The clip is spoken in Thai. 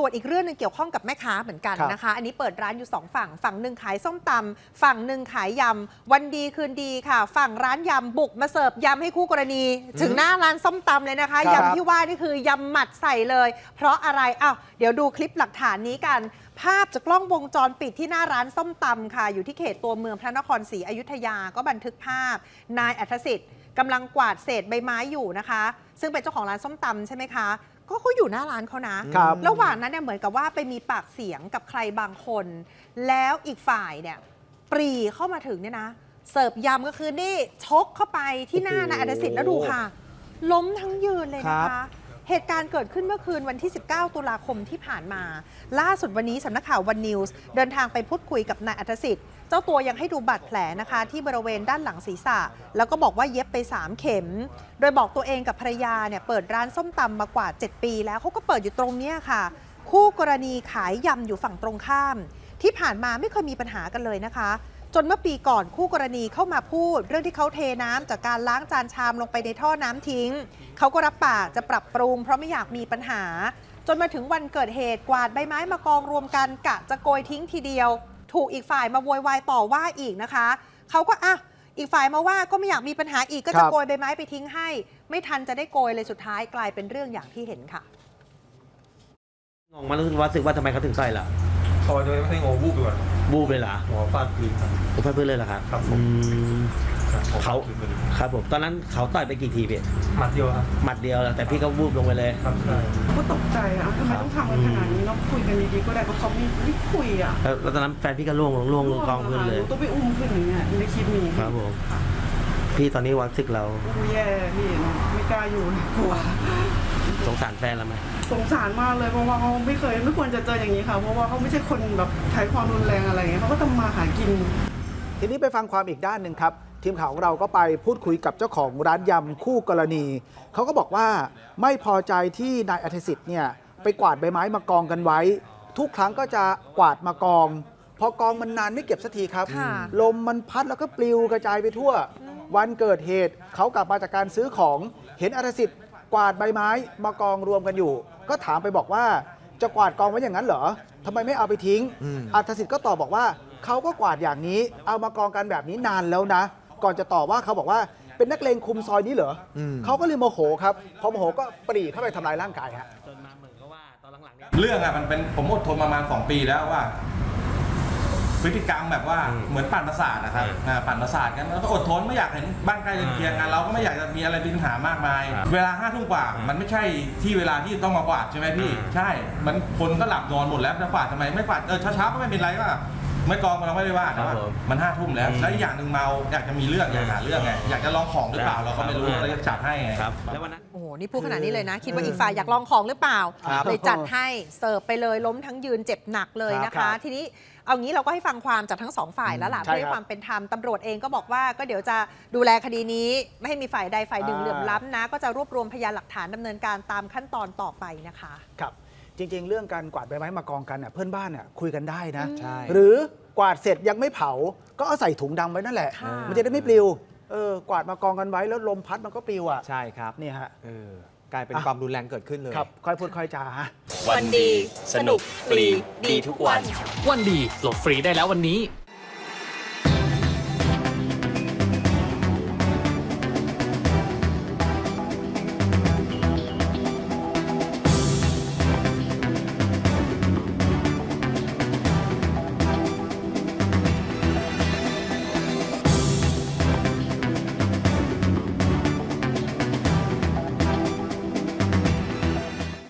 ส่วนอีกเรื่องหนึงเกี่ยวข้องกับแม่ค้าเหมือนกันครับนะคะ อันนี้เปิดร้านอยู่สองฝั่ง ฝั่งหนึ่งขายส้มตำฝั่งหนึ่งขายยำ วันดีคืนดีค่ะ ฝั่งร้านยำบุกมาเสิร์ฟยำให้คู่กรณี ถึงหน้าร้านส้มตำเลยนะคะครับยำที่ว่านี่คือยำหมัดใส่เลย เพราะอะไรอ้าวเดี๋ยวดูคลิปหลักฐานนี้กัน ภาพจากกล้องวงจรปิดที่หน้าร้านส้มตำค่ะ อยู่ที่เขตตัวเมืองพระนครศรีอยุธยาก็บันทึกภาพ นายอัธสิทธิ์กำลังกวาดเศษใบไม้อยู่นะคะ ซึ่งเป็นเจ้าของร้านส้มตำใช่ไหมคะ ก็เขาอยู่หน้าร้านเขานะ ครับระหว่างนั้นเนี่ยเหมือนกับว่าไปมีปากเสียงกับใครบางคน แล้วอีกฝ่ายเนี่ยปรีเข้ามาถึงเนี่ยนะ เสิร์ฟยำก็คือนี่ชกเข้าไปที่หน้านายอัธสิทธิ์แล้วดูค่ะ ล้มทั้งยืนเลยนะครัคะ บ เหตุการณ์เกิดขึ้นเมื่อคืนวันที่ 19 ตุลาคมที่ผ่านมา ล่าสุดวันนี้สำนักข่าววันนิวส์เดินทางไปพูดคุยกับนายอัธสิทธิ์ เจ้าตัวยังให้ดูบาดแผลนะคะ ที่บริเวณด้านหลังศีรษะ แล้วก็บอกว่าเย็บไป 3 เข็ม โดยบอกตัวเองกับภรรยาเนี่ยเปิดร้านส้มตำมากว่า 7 ปีแล้วเขาก็เปิดอยู่ตรงนี้ค่ะ คู่กรณีขายยำอยู่ฝั่งตรงข้าม ที่ผ่านมาไม่เคยมีปัญหากันเลยนะคะ จนเมื่อปีก่อนคู่กรณีเข้ามาพูด เรื่องที่เขาเทน้ำจากการล้างจานชามลงไปในท่อน้ำทิ้ง เขาก็รับปากจะปรับปรุง เพราะไม่อยากมีปัญหา จนมาถึงวันเกิดเหตุกวาดใบไม้มากองรวมกันกะจะโกยทิ้งทีเดียว ถูกอีกฝ่ายมาโวยวายต่อว่าอีกนะคะ เขาก็อะอีกฝ่ายมาว่าก็ไม่อยากมีปัญหาอีกก็ครัจะบโกยใบไม้ไปทิ้งให้ ไม่ทันจะได้โกยเลยสุดท้ายกลายเป็นเรื่องอย่างที่เห็นค่ะงงมารู้สึกว่าสึกว่าทำไมเขาถึงต่อยล่ะ พอโดยไม่ให้งงวูบไปก่อนบูบเลยเหรอหัวฟาดพื้นครับ ผมฟันพื้นเลยเหรอครับครับผม อืมหัวฟเขาดพื้นพอดีครับผม ตอนนั้นเขาต่อยไปกี่ทีพี่หมัดเดียวครับหมัดเดียวแต่พี่ก็วูบลงไปเลย ครับใช่ก็ตกใจอะทำไมต้องทำกันขนาดนี้เราคุยกันดีๆก็ได้เพราะเขาไม่ไม่คุยอะแล้วแล้วตอนนั้นแฟนพี่ก็ล่วงลงล่วงลงกองพื้นเลย หต้องไปอุ้มขึ้นอย่างเงี้ยในคลิปมีครับผม พี่ตอนนี้วันซึกเราอู้แย่พี่ไม่กล้าอยู่เลยกลัว สงสารแฟนเราไหมสงสารมากเลยเพราะว่าเขาไม่เคยไม่ควรจะเจออย่างนี้ค่ะ เพราะว่าเขาไม่ใช่คนแบบใช้ความรุนแรงอะไรเงี้ยเขาก็ทำมาหากิน ทีนี้ไปฟังความอีกด้านหนึ่งครับ ทีมข่าวของเราก็ไปพูดคุยกับเจ้าของร้านยำคู่กรณี เขาก็บอกว่าไม่พอใจที่นายอัธสิทธิ์เนี่ยไปกวาดใบไม้มากองกันไว้ ทุกครั้งก็จะกวาดมากอง พอกองมันนานไม่เก็บสักทีครับ ค่ะ ลมมันพัดแล้วก็ปลิวกระจายไปทั่ว วันเกิดเหตุเขากลับมาจากการซื้อของ เห็นอัธสิทธิ์ กวาดใบไม้มากองรวมกันอยู่ ก็ถามไปบอกว่าจะกวาดกองไว้อย่างนั้นเหรอทำไมไม่เอาไปทิ้งอัธสิทธิ์ก็ตอบบอกว่าเขาก็กวาดอย่างนี้ เอามากองกันแบบนี้นานแล้วนะ ก่อนจะตอบว่าเขาบอกว่าเป็นนักเลงคุมซอยนี้เหรออเขาก็เลยโมโหครับพอโมโหก็ปรีเข้าไปทำลายร่างกายฮะจนมาเหมือนกับว่าตอนหลังๆเนี่ยเรื่องอะมันเป็นผมอดทนประมาณ 2 ปีแล้วว่า พฤติกรรมแบบว่าอืมเหมือนปั่นประสาทนะครับอืมอ่าปั่นประสาทกันแล้วก็อดทนไม่อยากเห็นบ้านใกล้เรือนเคียงกัน เราก็ไม่อยากจะมีอะไรเป็นปัญหามากมาย ครับเวลาห้าทุ่มกว่า มันไม่ใช่ที่เวลาที่ต้องมากวาดใช่ไหมพี่ อืม ใช่ มันคนก็หลับนอนหมดแล้วจะกวาดทำไมไม่กวาดเออเช้าๆก็ไม่เป็นไรก็ไม่กองเราไม่ได้ว่าแต่ว่ามันห้าทุ่มแล้ว อืมแล้วอีกอย่างหนึ่งเมาอยากจะมีเรื่องอยากหาเรื่องไงอยากจะลองของหรือเปล่าเราก็ไม่รู้ครับ เราจะจัดให้ไง ครับ แล้ววันนั้น โอ้โห นี่พูดขนาดนี้เลยนะ คิดว่าอีกฝ่ายอยากลองของหรือเปล่า ครับเลยจัดให้เสิร์ฟไปเลยล้มทั้งยืนเจ็บหนักเลยนะครัคะ บทีนี้ เอางี้เราก็ให้ฟังความจากทั้งสองฝ่ายแล้วล่ะใช่เพื่อให้ครับความเป็นธรรมตำรวจเองก็บอกว่าก็เดี๋ยวจะดูแลคดีนี้ ไม่ให้มีฝ่ายใดฝ่ายหนึ่งอ่า เหลื่อมล้ำนะ ก็จะรวบรวมพยานหลักฐานดำเนินการตามขั้นตอนต่อไปนะคะ ครับจริง ๆ เรื่องการกวาดใบไม้มากองกันน่ะเพื่อนบ้านน่ะคุยกันได้นะ ใช่ หรือกวาดเสร็จยังไม่เผา ก็เอาใส่ถุงดำไว้นั่นแหละ ค่ะ มันจะได้ไม่ปลิวเออกวาดมากองกันไว้แล้วลมพัดมันก็ปลิวอะใช่ครับ นี่ฮะ เออ กลายเป็นอะความรุนแรงเกิดขึ้นเลย ครับ ค่อยพูดค่อยจาฮะวันดี สนุก ฟรี ดีทุกวัน วันดีโหลดฟรีได้แล้ววันนี้